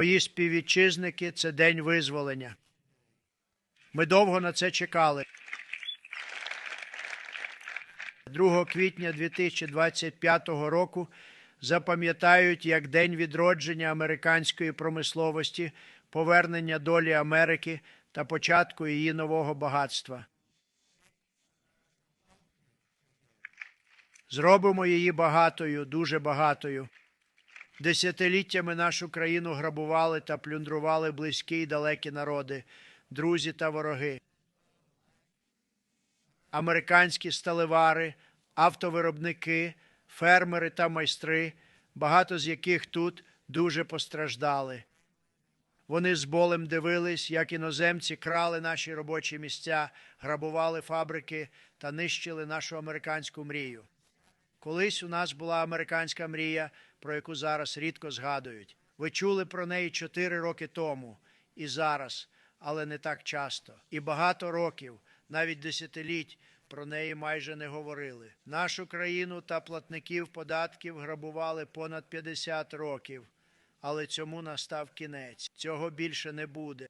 Мої співвітчизники це день визволення. Ми довго на це чекали. 2 квітня 2025 року запам'ятають як день відродження американської промисловості, повернення долі Америки та початку її нового багатства. Зробимо її багатою, дуже багатою. Десятиліттями нашу країну грабували та плюндрували близькі й далекі народи, друзі та вороги. Американські сталевари, автовиробники, фермери та майстри, багато з яких тут дуже постраждали. Вони з болем дивились, як іноземці крали наші робочі місця, грабували фабрики та нищили нашу американську мрію. Колись у нас була американська мрія, про яку зараз рідко згадують. Ви чули про неї чотири роки тому і зараз, але не так часто. І багато років, навіть десятиліть, про неї майже не говорили. Нашу країну та платників податків грабували понад 50 років, але цьому настав кінець. Цього більше не буде.